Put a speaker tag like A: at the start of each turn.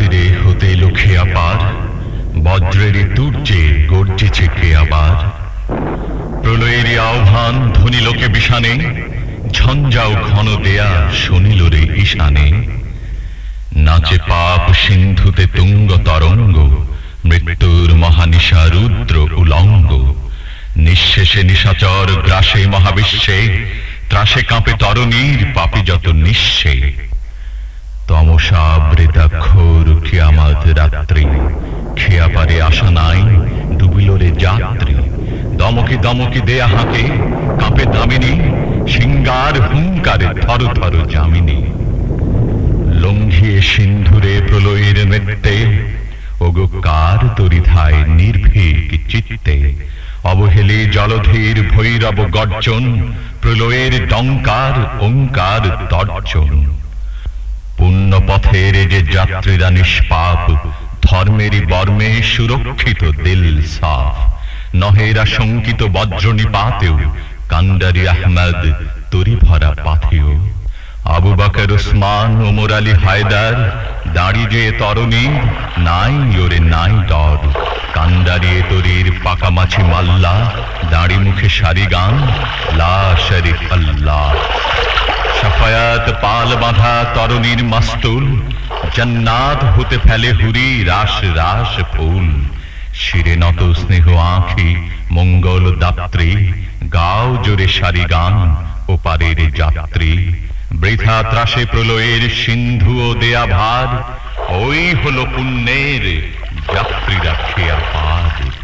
A: রাত্রিরে হতে লুকিয়া পার বজ্রের তুর্যে গর্জেছে কে আবার? প্রলয়ের আহ্বান ধ্বনি লোকে বিষানে, ঝঞ্ঝাও ঘন দেয়া শুনিল রে ঈশানে। নাচে পাপ সিন্ধুতে তুঙ্গ তরঙ্গ, মৃত্যুর মহানিশা রুদ্র উলঙ্গ। নিঃশেষে নিশাচর গ্রাসে মহাবিশ্বে, ত্রাসে কাঁপে তরণীর পাপি যত নিঃশ্বে তমসা বৃতাক্ষর রাত্রি। খেয়া পারে নাই, ডুবিলরে যাত্রী। দমকি দমকি দেয়া হাঁকে, কাঁপে দামিনী, সিঙ্গার হুঙ্কারে থর থর জামিনী লঙ্ঘিয়ে সিন্ধুরে প্রলয়ের নৃত্যে ওগো কার তরিধায় নির্ভীক চিত্তে। অবহেলে জলধীর ভৈরব গর্জন, প্রলয়ের ডঙ্কার, ওঙ্কার তর্জন পথের যে যাত্রীরা নিষ্পাপ ধর্মেরই বর্মে সুরক্ষিত দিল সাফ। নহেরা শঙ্কিত বজ্র নিপাতেও কান্ডারি আহমদ তরি ভরা পাথেও আবু বকর, উসমান, ওমর আলী হায়দার, দাঁড়ি যে তরণী, নাই ওরে নাই ডর। কান্ডারিয়ে তরির পাকামাছি মাল্লা দাঁড়ি মুখে সারি গান, লা পাল বাঁধা তরণীর মাস্তুল, জান্নাত হতে ফেলে হুরি রাস রাস ফুল। শিরে নত স্নেহ আঁখি, মঙ্গল দাত্রী, গাও জোরে সারি গান ও পারের যাত্রী। বৃথা ত্রাসে প্রলয়ের সিন্ধু ও দেয়া ভার, ওই হলো পুণ্যের যাত্রীরা খেয়া পার।